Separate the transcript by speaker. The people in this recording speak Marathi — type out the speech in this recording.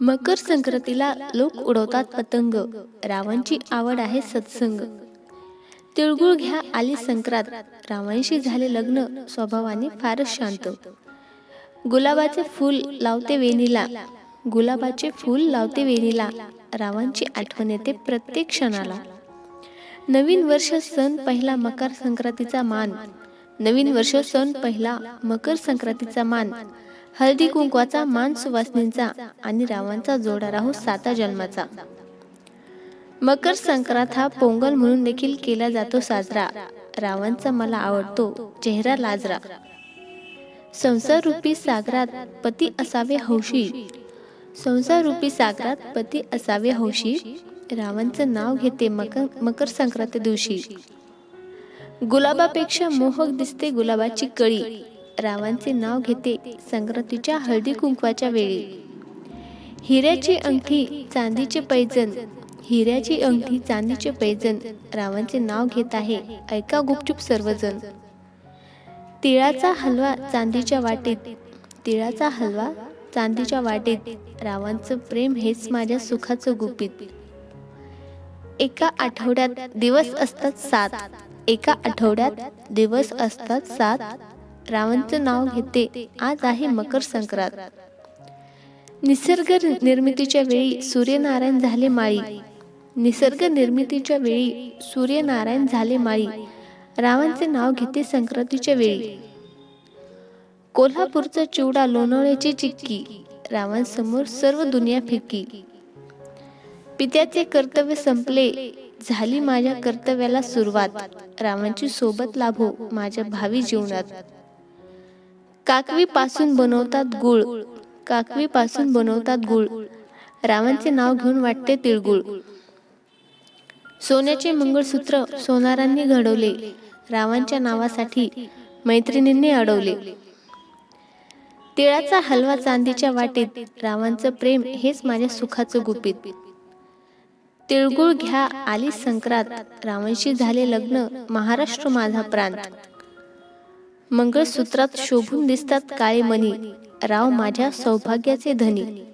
Speaker 1: मकर संक्रांतीला लोक उडवतात पतंग. रावांची आवड आहे सत्संग. तिळगुळ घ्या आली संक्रांत. रावांशी झाले लग्न. स्वभावाने फारच शांत. गुलाबाचे फूल लावते वेणीला. गुलाबाचे फूल लावते वेणीला. रावांची आठवण येते प्रत्येक क्षणाला. नवीन वर्ष सण पहिला मकर संक्रांतीचा मान. नवीन वर्ष सण पहिला मकर संक्रांतीचा मान. हळदी कुंकवाचा मान सुवासनींचा आणि रावांचा जोडा राहू साता जन्माचा. मकर संक्रांत हा पोंगल म्हणून देखील केला जातो साजरा. रावांचा मला आवडतो चेहरा लाजरा. संसार रूपी सागरात पती असावे हौशी. संसार रूपी सागरात पती असावे हौशी. रावांचं नाव घेते मकर मकर संक्रांती दिवशी. गुलाबापेक्षा मोहक दिसते गुलाबाची कळी. रावांचे नाव घेते संक्रांतीच्या हळदी कुंकवाच्या वेळी. हिऱ्याची अंगठी चांदीचे पैजण. हिऱ्याची अंगठी चांदीचे पैजण. रावांचे नाव घेत आहे ऐका गुपचूप सर्वजण. तिळाचा हलवा चांदीच्या वाटेत. तिळाचा हलवा चांदीच्या वाटेत. रावांचं प्रेम हेच माझ्या सुखाचं गुपित. एका आठवड्यात दिवस असतात सात. एका आठवड्यात दिवस असतात सात. रावांचं नाव घेते. आज आहे मकर संक्रांत निसर्ग निर्मितीच्या वेळी सूर्यनारायण झाले माळी. निसर्ग निर्मितीच्या वेळी सूर्यनारायण झाले माळी. रावांचे नाव घेते संक्रांतीच्या वेळी. कोल्हापूरचा चिवडा लोणावळ्याची चिक्की. रावांसमोर सर्व दुनिया फिक्की पित्याचे कर्तव्य संपले. झाली माझ्या कर्तव्याला सुरुवात. रावांची सोबत लाभो. माझ्या भावी जीवनात. काकवी पासून बनवतात गुळ. काकवी पासून बनवतात गुळ. रावांचे नाव घेऊन वाटते तिळगुळ. सोन्याचे मंगळसूत्र सोनारांनी घडवले. रावांच्या नावासाठी मैत्रिणींनी अडवले. तिळाचा हलवा चांदीच्या वाटेत. रावांचं प्रेम हेच माझ्या सुखाचं गुपित. तिळगुळ घ्या आली संक्रांत. रावांशी झाले लग्न महाराष्ट्र माझा प्रांत. मंगळसूत्रात शोभून दिसतात काळे मणी. राव माझ्या सौभाग्याचे धनी.